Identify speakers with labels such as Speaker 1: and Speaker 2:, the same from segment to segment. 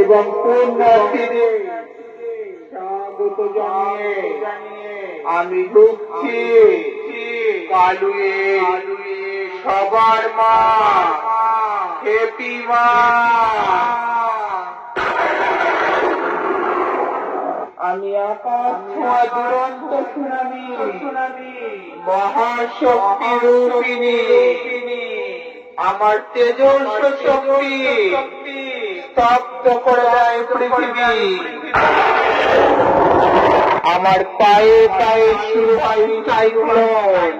Speaker 1: এবং স্বাগত জানিয়ে আমি ঢুকছি কালুয়ে, সবার মা হেপি মা আমি আকাশ দুরন্ত সুনামি মহাশক্তি রূপিণী আমার তেজস্ব শক্তি স্তব্ধ করে দেয় পৃথিবী। আমার পায়ে পায়ে শুরু হয় সাইক্লোন।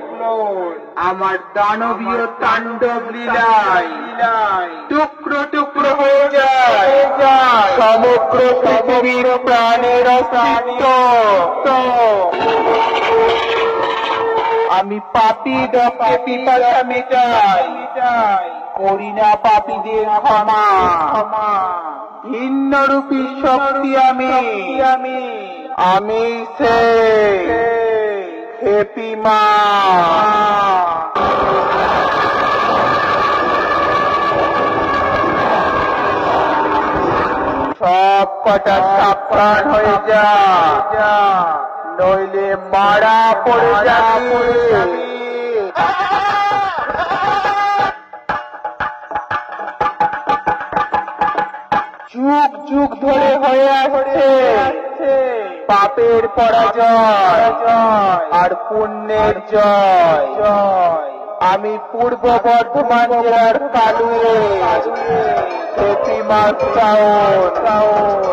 Speaker 1: আমার দানবীয় তাণ্ডব লীলায় টুকরো টুকরো হয়ে যায়। সমগ্র পৃথিবীর প্রাণের অস্তিত্ব। আমি পাপি ডকে পিপাসা মেটাই করি না পাপীদের ক্ষমা। ভিন্নরূপী শক্তি আমি। আমি আমি সে হেপি মা। সব কটা সাবধান হয়ে যা। নইলে মারা পড়ে যাবে। যুগ যুগ ধরে হয়ে আসছে। পাপের পরাজয় আর পুণ্যের জয়। জয়। আমি পূর্ব বর্ধমান জেলার কালুয়ে। প্রতিমা সাউন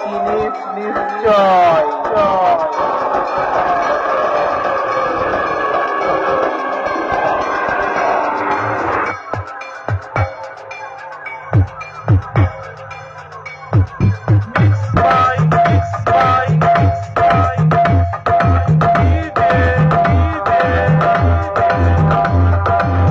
Speaker 1: জিনিস নিশ্চয়। Thank you.